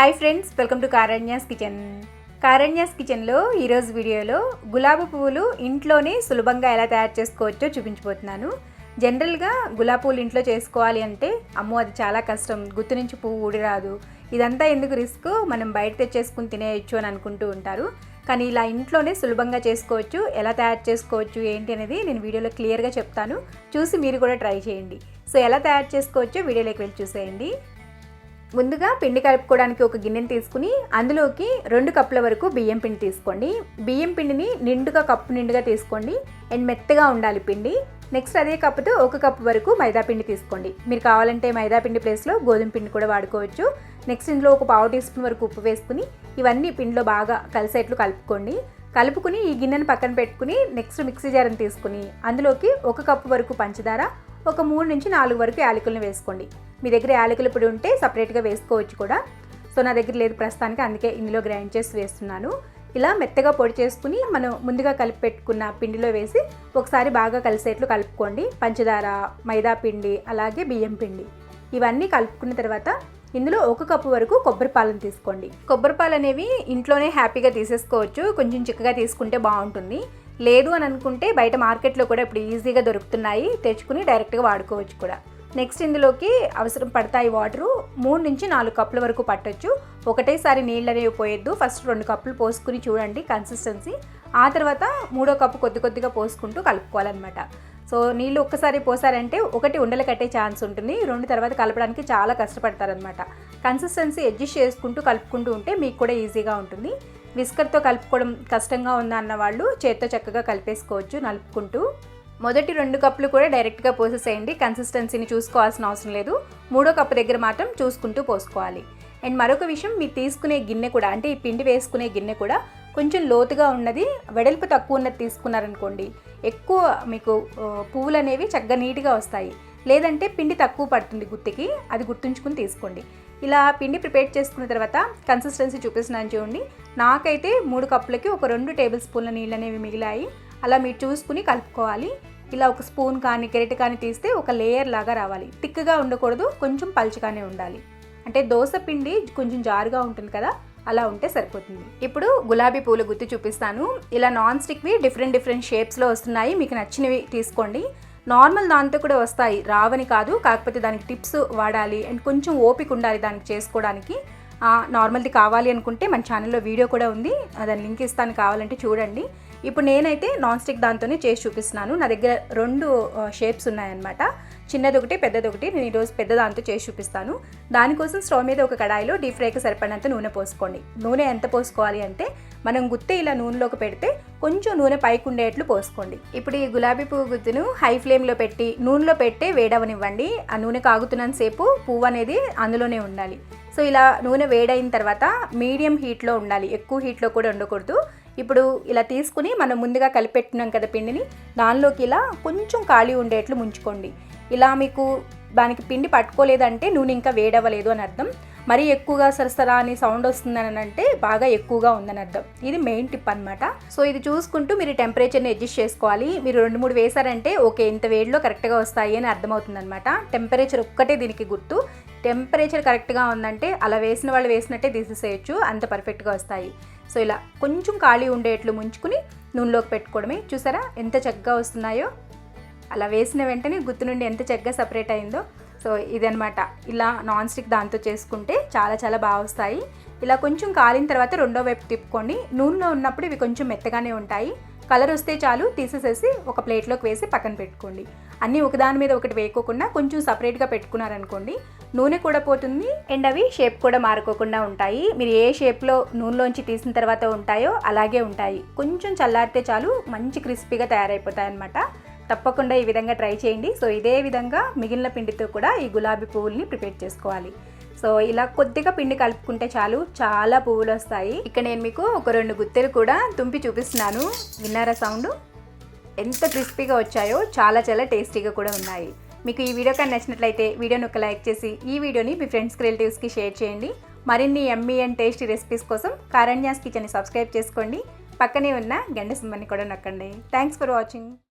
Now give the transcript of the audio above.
Hi friends welcome to Karanya's kitchen. Karanya's కిచెన్లో ఈరోజు వీడియోలో గులాబీ పువ్వులు ఇంట్లోనే సులభంగా ఎలా తయారు చేసుకోవచ్చో చూపించబోతున్నాను. జనరల్గా గులాబీ పువ్వులు ఇంట్లో చేసుకోవాలి అంటే అమ్మో అది చాలా కష్టం. గుర్తు నుంచి పువ్వు ఊడి రాదు ఇదంతా ఎందుకు రిస్క్? మనం బయట తెచ్చేసుకుని తినేయచ్చు అని అనుకుంటూ ఉంటారు. కానీ ఇలా ఇంట్లోనే సులభంగా చేసుకోవచ్చు. ఎలా తయారు చేసుకోవచ్చు? ఏంటి అనేది నేను వీడియోలో క్లియర్గా చెప్తాను. చూసి మీరు కూడా ట్రై చేయండి. సో ఎలా తయారు చేసుకోవచ్చో వీడియోలోకి వెళ్ళి చూసేయండి. ముందుగా పిండి కలుపుకోవడానికి ఒక గిన్నెని తీసుకుని అందులోకి రెండు కప్పుల వరకు బియ్యం పిండి తీసుకోండి. బియ్యం పిండిని నిండుగా కప్పు నిండుగా తీసుకోండి. అండ్ మెత్తగా ఉండాలి పిండి. నెక్స్ట్ అదే కప్పుతో ఒక కప్పు వరకు మైదా పిండి తీసుకోండి. మీరు కావాలంటే మైదా పిండి ప్లేస్లో గోధుమ పిండి కూడా వాడుకోవచ్చు. నెక్స్ట్ ఇందులో ఒక పావు టీ స్పూన్ వరకు ఉప్పు వేసుకుని ఇవన్నీ పిండిలో బాగా కలిసేట్లు కలుపుకోండి. కలుపుకుని ఈ గిన్నెను పక్కన పెట్టుకుని నెక్స్ట్ మిక్సీ జార్ని తీసుకుని అందులోకి ఒక కప్పు వరకు పంచదార ఒక మూడు నుంచి నాలుగు వరకు యాలకులను వేసుకోండి. మీ దగ్గర యాలకుల పొడి ఉంటే సపరేట్గా వేసుకోవచ్చు కూడా. సో నా దగ్గర లేదు ప్రస్తుతానికి అందుకే ఇందులో గ్రైండ్ చేసి వేస్తున్నాను. ఇలా మెత్తగా పొడి చేసుకుని మనం ముందుగా కలిపి పెట్టుకున్న పిండిలో వేసి ఒకసారి బాగా కలిసేట్లు కలుపుకోండి. పంచదార మైదా పిండి అలాగే బియ్యం పిండి. ఇవన్నీ కలుపుకున్న తర్వాత ఇందులో ఒక కప్పు వరకు కొబ్బరి పాలను తీసుకోండి. కొబ్బరి పాలు అనేవి ఇంట్లోనే హ్యాపీగా తీసేసుకోవచ్చు కొంచెం చిక్కగా తీసుకుంటే బాగుంటుంది. లేదు అని అనుకుంటే బయట మార్కెట్లో కూడా ఇప్పుడు ఈజీగా దొరుకుతున్నాయి తెచ్చుకుని డైరెక్ట్గా వాడుకోవచ్చు కూడా. నెక్స్ట్ ఇందులోకి అవసరం పడతాయి వాటరు మూడు నుంచి నాలుగు కప్పుల వరకు పట్టొచ్చు. ఒకటేసారి నీళ్ళు అనేవి పోయొద్దు. ఫస్ట్ రెండు కప్పులు పోసుకుని చూడండి కన్సిస్టెన్సీ ఆ తర్వాత మూడో కప్పు కొద్ది కొద్దిగా పోసుకుంటూ కలుపుకోవాలన్నమాట. సో నీళ్ళు ఒక్కసారి పోసారంటే ఒకటి ఉండలు కట్టే ఛాన్స్ ఉంటుంది. రెండు తర్వాత కలపడానికి చాలా కష్టపడతారనమాట కన్సిస్టెన్సీ అడ్జస్ట్ చేసుకుంటూ కలుపుకుంటూ ఉంటే మీకు కూడా ఈజీగా ఉంటుంది. విస్కర్తో కలుపుకోవడం కష్టంగా ఉందా అన్న వాళ్ళు చేత్తో చక్కగా కలిపేసుకోవచ్చు నలుపుకుంటూ. మొదటి రెండు కప్పులు కూడా డైరెక్ట్గా పోసేసేయండి. కన్సిస్టెన్సీని చూసుకోవాల్సిన అవసరం లేదు. మూడో కప్పు దగ్గర మాత్రం చూసుకుంటూ పోసుకోవాలి. అండ్ మరొక విషయం మీరు తీసుకునే గిన్నె కూడా అంటే ఈ పిండి వేసుకునే గిన్నె కూడా కొంచెం లోతుగా ఉన్నది వెడల్పు తక్కువ ఉన్నది తీసుకున్నారనుకోండి ఎక్కువ మీకు పువ్వులు అనేవి చక్కగా నీట్గా వస్తాయి. లేదంటే పిండి తక్కువ పడుతుంది గుత్తికి అది గుర్తుంచుకుని తీసుకోండి. ఇలా పిండి ప్రిపేర్ చేసుకున్న తర్వాత కన్సిస్టెన్సీ చూపిస్తున్నాను చూడండి. నాకైతే మూడు కప్పులకి ఒక రెండు టేబుల్ స్పూన్ల నీళ్ళు అనేవి మిగిలాయి. అలా మీరు చూసుకుని కలుపుకోవాలి. ఇలా ఒక స్పూన్ కానీ గెరిట కానీ తీస్తే ఒక లేయర్ లాగా రావాలి. థిక్గా ఉండకూడదు కొంచెం పలుచగానే ఉండాలి. అంటే దోశ పిండి కొంచెం జారుగా ఉంటుంది కదా అలా ఉంటే సరిపోతుంది. ఇప్పుడు గులాబీ పూల గుత్తి చూపిస్తాను. ఇలా నాన్ స్టిక్వి డిఫరెంట్ డిఫరెంట్ షేప్స్లో వస్తున్నాయి. మీకు నచ్చినవి తీసుకోండి. నార్మల్ దాంతో కూడా వస్తాయి. రావని కాదు. కాకపోతే దానికి టిప్స్ వాడాలి. అండ్ కొంచెం ఓపిక ఉండాలి దానికి చేసుకోవడానికి. నార్మల్ది కావాలి అనుకుంటే మన ఛానల్లో వీడియో కూడా ఉంది. దాని లింక్ ఇస్తాను కావాలంటే చూడండి. ఇప్పుడు నేనైతే నాన్ స్టిక్ దాంతోనే చేసి చూపిస్తున్నాను. నా దగ్గర రెండు షేప్స్ ఉన్నాయన్నమాట. చిన్నది ఒకటి పెద్దది ఒకటి నేను ఈరోజు పెద్ద దాంతో చేసి చూపిస్తాను. దానికోసం స్టవ్ మీద ఒక కడాయిలో డీప్ ఫ్రైకి సరిపడినంత నూనె పోసుకోండి. నూనె ఎంత పోసుకోవాలి అంటే మనం గుత్తే ఇలా నూనెలోకి పెడితే కొంచెం నూనె పైకి ఉండేట్లు పోసుకోండి. ఇప్పుడు ఈ గులాబీ పువ్వు గుత్తును హై ఫ్లేమ్లో పెట్టి నూనెలో పెట్టే వేడవనివ్వండి. ఆ నూనె కాగుతున్నంత సేపు పువ్వు అనేది అందులోనే ఉండాలి. సో ఇలా నూనె వేడైన తర్వాత మీడియం హీట్లో ఉండాలి. ఎక్కువ హీట్లో కూడా ఉండకూడదు. ఇప్పుడు ఇలా తీసుకుని మనం ముందుగా కలిపెట్టినాం కదా పిండిని దానిలోకి ఇలా కొంచెం ఖాళీ ఉండేట్లు ముంచుకోండి. ఇలా మీకు దానికి పిండి పట్టుకోలేదంటే నూనె ఇంకా వేడవ్వలేదు అని అర్థం. మరీ ఎక్కువగా సరసరా అని సౌండ్ వస్తుందని అంటే బాగా ఎక్కువగా ఉందని అర్థం. ఇది మెయిన్ టిప్ అనమాట సో ఇది చూసుకుంటూ మీరు టెంపరేచర్ని అడ్జస్ట్ చేసుకోవాలి. మీరు రెండు మూడు వేసారంటే ఓకే ఇంత వేడిలో కరెక్ట్గా వస్తాయి అని అర్థమవుతుంది అనమాట టెంపరేచర్ ఒక్కటే దీనికి గుర్తు. టెంపరేచర్ కరెక్ట్గా ఉందంటే అలా వేసిన వాళ్ళు వేసినట్టే తీసేసేయచ్చు అంత పర్ఫెక్ట్గా వస్తాయి. సో ఇలా కొంచెం ఖాళీ ఉండేట్లు ముంచుకుని నూనెలోకి పెట్టుకోవడమే. చూసారా ఎంత చక్కగా వస్తున్నాయో? అలా వేసిన వెంటనే గుర్తు నుండి ఎంత చక్కగా సపరేట్ అయిందో. సో ఇదనమాట ఇలా నాన్ స్టిక్ దాంతో చేసుకుంటే చాలా చాలా బాగా వస్తాయి. ఇలా కొంచెం కాలిన తర్వాత రెండో వైపు తిప్పుకోండి. నూనెలో ఉన్నప్పుడు ఇవి కొంచెం మెత్తగానే ఉంటాయి. కలర్ వస్తే చాలు తీసేసేసి ఒక ప్లేట్లోకి వేసి పక్కన పెట్టుకోండి. అన్నీ ఒకదాని మీద ఒకటి వేయకోకుండా కొంచెం సపరేట్గా పెట్టుకున్నారనుకోండి నూనె కూడా పోతుంది. అండ్ అవి షేప్ కూడా మారుకోకుండా ఉంటాయి. మీరు ఏ షేప్లో నూనెలోంచి తీసిన తర్వాత ఉంటాయో అలాగే ఉంటాయి. కొంచెం చల్లారితే చాలు మంచి క్రిస్పీగా తయారైపోతాయి అనమాట తప్పకుండా ఈ విధంగా ట్రై చేయండి. సో ఇదే విధంగా మిగిలిన పిండితో కూడా ఈ గులాబీ పువ్వుల్ని ప్రిపేర్ చేసుకోవాలి. సో ఇలా కొద్దిగా పిండి కలుపుకుంటే చాలు చాలా పువ్వులు వస్తాయి. ఇక్కడ నేను మీకు ఒక రెండు గుత్తెలు కూడా తుంపి చూపిస్తున్నాను. విన్నారా సౌండ్? ఎంత క్రిస్పీగా వచ్చాయో చాలా చాలా టేస్టీగా కూడా ఉన్నాయి. మీకు ఈ వీడియో కానీ నచ్చినట్లయితే వీడియోని ఒక లైక్ చేసి ఈ వీడియోని మీ ఫ్రెండ్స్కి రిలేటివ్స్కి షేర్ చేయండి. మరిన్ని ఎమ్మీ అండ్ టేస్టీ రెసిపీస్ కోసం కారణ్యాస్ కిచెన్ని సబ్స్క్రైబ్ చేసుకోండి. పక్కనే ఉన్న గండ సింబల్ని కూడా నొక్కండి. Thanks for watching